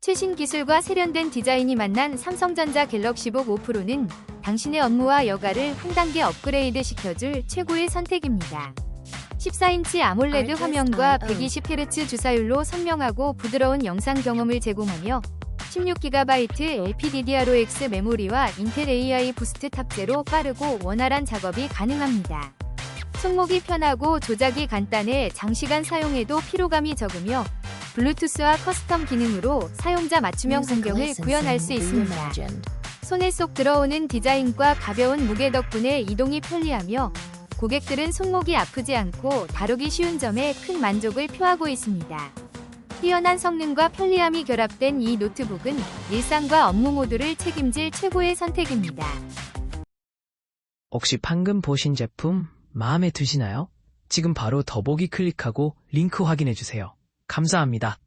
최신 기술과 세련된 디자인이 만난 삼성전자 갤럭시북 5 프로는 당신의 업무와 여가를 한 단계 업그레이드 시켜줄 최고의 선택입니다. 14인치 아몰레드 화면과 120Hz 주사율로 선명하고 부드러운 영상 경험을 제공하며 16GB LPDDR5X 메모리와 인텔 AI 부스트 탑재로 빠르고 원활한 작업이 가능합니다. 손목이 편하고 조작이 간단해 장시간 사용해도 피로감이 적으며 블루투스와 커스텀 기능으로 사용자 맞춤형 풍경을 구현할 수 있습니다. 손에 쏙 들어오는 디자인과 가벼운 무게 덕분에 이동이 편리하며 고객들은 손목이 아프지 않고 다루기 쉬운 점에 큰 만족을 표하고 있습니다. 뛰어난 성능과 편리함이 결합된 이 노트북은 일상과 업무 모두를 책임질 최고의 선택입니다. 혹시 방금 보신 제품 마음에 드시나요? 지금 바로 더보기 클릭하고 링크 확인해 주세요. 감사합니다.